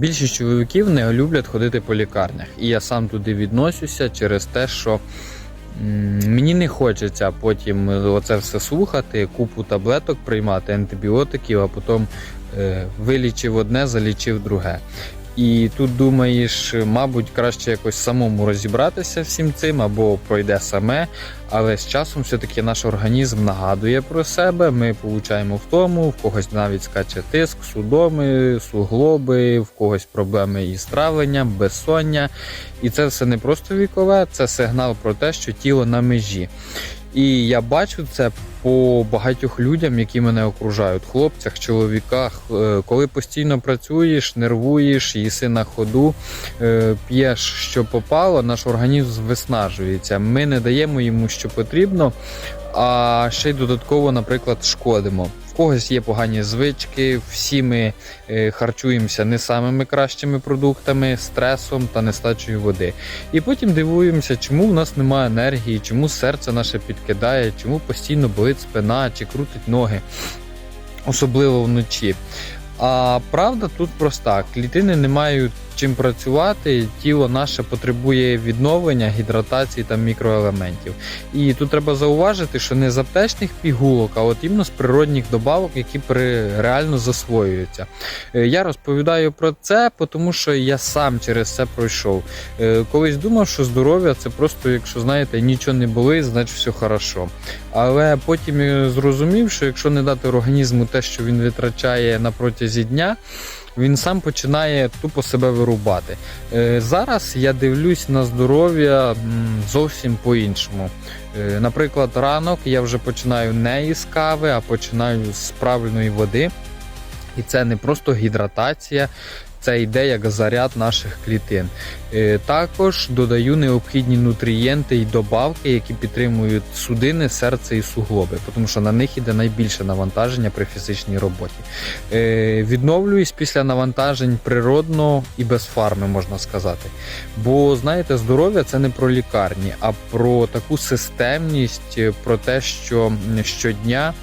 Більшість чоловіків не люблять ходити по лікарнях, і я сам туди відносюся через те, що мені не хочеться потім оце все слухати, купу таблеток приймати, антибіотиків, а потім е, вилічив одне, залічив друге. І тут думаєш, мабуть, краще якось самому розібратися всім цим або пройде саме. Але з часом все-таки наш організм нагадує про себе. Ми получаємо втому, в когось навіть скаче тиск, судоми, суглоби, в когось проблеми із травленням, безсоння. І це все не просто вікове, це сигнал про те, що тіло на межі. І я бачу це по багатьох людям, які мене окружають, хлопцях, чоловіках. Е, Коли постійно працюєш, нервуєш, їси на ходу, е, п'єш, що попало, наш організм виснажується. Ми не даємо йому, що потрібно, а ще й додатково, наприклад, шкодимо. В когось є погані звички, всі ми е, харчуємося не самими кращими продуктами, стресом та нестачею води. І потім дивуємося, чому в нас немає енергії, чому серце наше підкидає, чому постійно болить спина чи крутить ноги, особливо вночі. А правда тут проста: клітини не мають чим працювати, тіло наше потребує відновлення, гідратації та мікроелементів. І тут треба зауважити, що не з аптечних пігулок, а от іменно з природних добавок, які при, реально засвоюються. Е, Я розповідаю про це, тому що я сам через це пройшов. Е, Колись думав, що здоров'я це просто, якщо знаєте, нічого не болить, значить все хорошо. Але потім зрозумів, що якщо не дати організму те, що він витрачає на протязі дня, він сам починає тупо себе вирубати. Е, Зараз я дивлюсь на здоров'я зовсім по-іншому. Е, Наприклад, ранок я вже починаю не із кави, а починаю з правильної води. І це не просто гідратація, це йде як заряд наших клітин. Е, Також додаю необхідні нутрієнти і добавки, які підтримують судини, серце і суглоби, тому що на них іде найбільше навантаження при фізичній роботі. Е, Відновлююсь після навантажень природно і без фарми, можна сказати. Бо знаєте, здоров'я це не про лікарні, а про таку системність, е, про те, що щодня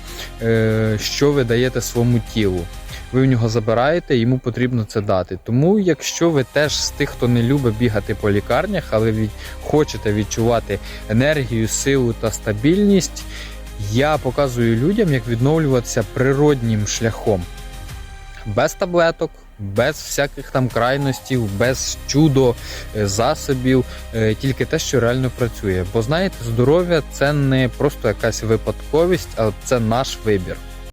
що ви даєте своєму тілу. Ви в нього забираєте, йому потрібно це дати. Тому, якщо ви теж з тих, хто не любить бігати по лікарнях, але від, хочете відчувати енергію, силу та стабільність, я показую людям, як відновлюватися природнім шляхом, без таблеток. Без всяких там крайностей, без чудо е, засобів, е, тільки те, що реально працює. Бо знаєте, здоров'я це не просто якась випадковість, а це наш вибір.